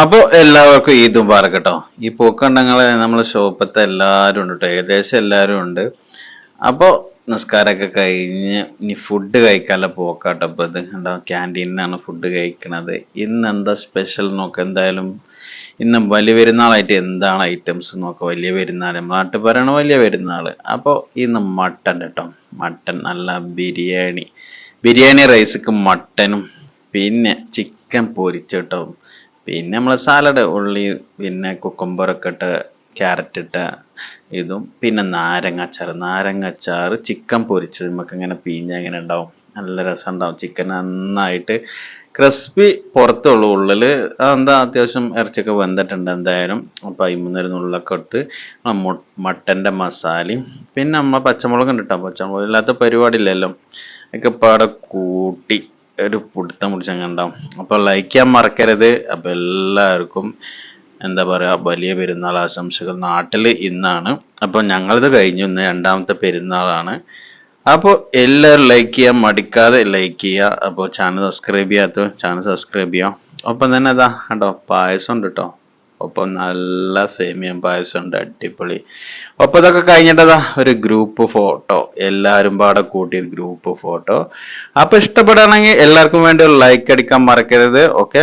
അപ്പൊ എല്ലാവർക്കും ഈദ് മുബാറക് കേട്ടോ ഈ പൂക്കണ്ടങ്ങളെ നമ്മളെ ഷോപ്പത്തെ എല്ലാവരും ഉണ്ട് കേട്ടോ ഏകദേശം എല്ലാവരും ഉണ്ട്. അപ്പോൾ നിസ്കാരമൊക്കെ കഴിഞ്ഞ് ഇനി ഫുഡ് കഴിക്കാനുള്ള പോക്കാട്ടോ. അപ്പൊ ഇത് എന്താ ക്യാന്റീനിലാണ് ഫുഡ് കഴിക്കണത്. ഇന്ന് എന്താ സ്പെഷ്യൽ നോക്ക എന്തായാലും. ഇന്ന് വലിയ പെരുന്നാളായിട്ട് എന്താണ് ഐറ്റംസ് നോക്കുക വലിയ പെരുന്നാൾ നാട്ടിൽ പറയണ വലിയ പെരുന്നാൾ അപ്പോൾ ഇന്ന് മട്ടൻ കേട്ടോ മട്ടൻ നല്ല ബിരിയാണി. ബിരിയാണി റൈസ്ക്ക് മട്ടനും പിന്നെ ചിക്കൻ പൊരിച്ചിട്ടോ പിന്നെ നമ്മൾ സാലഡ് ഉള്ളി പിന്നെ കുക്കുംബറൊക്കെ ഇട്ട് ക്യാരറ്റ് ഇട്ട ഇതും പിന്നെ നാരങ്ങ അച്ചാറ്. നാരങ്ങ അച്ചാറ് ചിക്കൻ പൊരിച്ചത് നമുക്ക് ഇങ്ങനെ പീഞ്ഞ ഇങ്ങനെ ഉണ്ടാവും നല്ല രസം ഉണ്ടാവും ചിക്കൻ നന്നായിട്ട് ക്രിസ്പി പുറത്തുള്ളൂ. ഉള്ളിൽ എന്താ അത്യാവശ്യം ഇറച്ചിയൊക്കെ വെന്തിട്ടുണ്ട് എന്തായാലും. അപ്പം അതിൽ നുള്ളൊക്കെ എടുത്ത് മട്ടന്റെ മസാലയും പിന്നെ നമ്മൾ പച്ചമുളക് കേട്ടോ പച്ചമുളക് ഇല്ലാത്ത പരിപാടി ഇല്ലല്ലോ. ഒക്കെ പാടെ കൂട്ടി ഒരു പിടുത്തം പിടിച്ചങ്ങ് ഉണ്ടാവും അപ്പോൾ ലൈക്ക് ചെയ്യാൻ മറക്കരുത്. അപ്പോൾ എല്ലാവർക്കും എന്താ പറയാ വലിയ പെരുന്നാൾ ആശംസകൾ നാട്ടിൽ ഇന്നാണ്. അപ്പോൾ ഞങ്ങളിത് കഴിഞ്ഞു. ഇന്ന് രണ്ടാമത്തെ പെരുന്നാളാണ്. അപ്പോൾ എല്ലാവരും ലൈക്ക് ചെയ്യാൻ മടിക്കാതെ ലൈക്ക് ചെയ്യുക അപ്പോൾ ചാനൽ സബ്സ്ക്രൈബ് ചെയ്യാത്ത ചാനൽ സബ്സ്ക്രൈബ് ചെയ്യാം. ഒപ്പം തന്നെ അതാ കണ്ടോ പായസം ഉണ്ട് കേട്ടോ ഒപ്പം നല്ല സേമിയം പായസം ഉണ്ട് അടിപൊളി. ഒപ്പം ഇതൊക്കെ കഴിഞ്ഞിട്ടതാ ഒരു ഗ്രൂപ്പ് ഫോട്ടോ എല്ലാവരും പാടെ കൂട്ടിയ ഗ്രൂപ്പ് ഫോട്ടോ അപ്പൊ ഇഷ്ടപ്പെടുകയാണെങ്കിൽ എല്ലാവർക്കും വേണ്ടി ഒരു ലൈക്ക് അടിക്കാൻ മറക്കരുത് ഓക്കെ